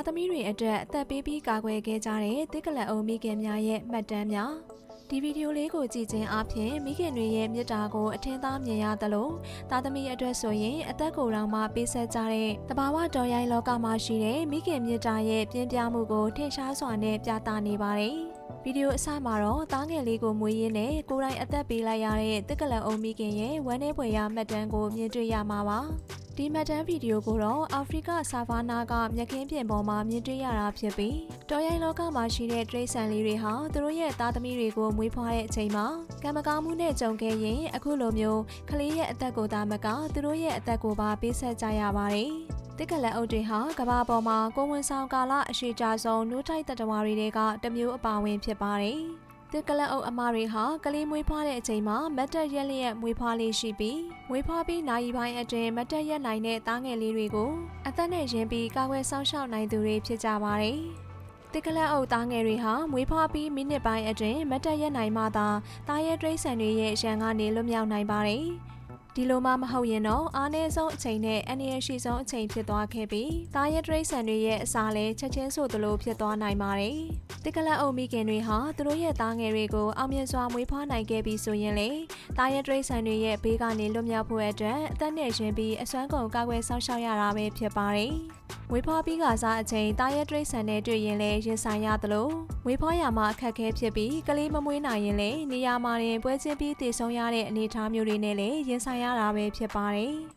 သားသမီးတွေအတွက်အသက်ပေးပြီးကာကွယ်ခဲ့ကြတဲ့တစ်ကလပ်အုံမိခင်များရဲ့မှတ်တမ်းများဒီဗီဒီယိုလေးကိုကြည့်ခြင်းအပြင်မိခင်တွေရဲ့မေတ္တာကိုအထင်သာမြင်ရသလိုသားသမီးအတွက်ဆိုရင်အသက်ကိုယ်တော်မှပေးဆက်ကြတဲ့တဘာဝတော်ရိုင်းလောကမှာရှိတဲ့မိခင်မေတ္တာရဲ့ပြင်းပြမှုကိုထင်ရှားစွာနဲ့ပြသနေပါတယ်ဗီဒီယိုအစမှာတော့တားငယ်လေးကိုမွေးရင်းနဲ့ကိုယ်တိုင်အသက်ပေးလိုက်ရတဲ့တစ်ကလပ်အုံမိခင်ရဲ့ဝမ်းနည်းဖွယ်ရမှတ်တမ်းကိုမြင်တွေ့ရမှာပါ ဒီမှတ်တမ်းဗီဒီယိုကိုတော့အာဖရိကဆာဗာနာကမြက်ခင်းပြင်ပေါ်မှာမြင်တွေ့ရတာဖြစ်ပြီးတော်ရိုင်းလောကမှာရှိတဲ့တရိတ်ဆန်လေးတွေဟာသူတို့ရဲ့သားသမီးတွေကိုမွေးဖွားတဲ့အချိန်မှာကံမကောင်းမှုနဲ့ကြုံခဲ့ရင်အခုလိုမျိုးကလေးရဲ့အသက်ကိုသာမကသူတို့ရဲ့အသက်ကိုပါပေးဆက်ကြရပါတယ်တက်ကလက်အုပ်တွေဟာကဘာပေါ်မှာကိုဝန်ဆောင်ကာလအရှိကြဆုံးနှုတ်ထိုက်တတဝါတွေကတမျိုးအပါဝင်ဖြစ်ပါတယ်။ တက်ကလက်အုပ်အမတွေဟာကလေးမွေးဖွားတဲ့အချိန်မှာမတ်တက်ရက်လျက်မွေးဖွားလေးရှိပြီးမွေးဖွားပြီးနိုင်ပိုင်းအတွင်းမတ်တက်ရက်နိုင်တဲ့သားငယ်လေးတွေကိုအသက်နဲ့ရင်းပြီးကာကွယ်ဆောင်ရှောက်နိုင်သူတွေဖြစ်ကြပါတယ်။တက်ကလက်အုပ်သားငယ်တွေဟာမွေးဖွားပြီးမိနစ်ပိုင်းအတွင်းမတ်တက်ရက်နိုင်မှသာသားရဲတရိတ်ဆန်တွေရဲ့ရန်ကနေလွတ်မြောက်နိုင်ပါတယ်။ ဒီလိုမှမဟုတ်ရင်တော့အားနည်းဆုံးအချိန်နဲ့အနည်းရှိဆုံးအချိန်ဖြစ်သွားခဲ့ပြီးသားရဲတရိတ်ဆန်တွေရဲ့အစာလည်းချက်ချင်းဆိုသလိုဖြစ်သွားနိုင်ပါတယ်။တက်ကလက်အုပ်မိခင်တွေဟာသူတို့ရဲ့သားငယ်တွေကိုအောင်မြင်စွာမွေးဖွားနိုင်ခဲ့ပြီးဆိုရင်လေသားရဲတရိတ်ဆန်တွေရဲ့ဘေးကနေလွတ်မြောက်ဖို့အတွက်အသက်နဲ့ရှင်ပြီးအစွမ်းကုန်ကာကွယ်စောင့်ရှောက်ရတာပဲဖြစ်ပါတယ်။မွေးဖွားပြီးကစားအချိန်တာရဲတရိတ်ဆန်နဲ့တွေ့ရင်လည်းရင်ဆိုင်ရသလိုမွေးဖွားရမှာအခက်အခဲဖြစ်ပြီးကလေးမမွေးနိုင်ရင်လည်းနေရာမှာတင်ပွဲချင်းပြီးတည်ဆုံးရတဲ့အနေအထားမျိုးတွေနဲ့လည်းရင်ဆိုင်ရတာပဲဖြစ်ပါတယ်။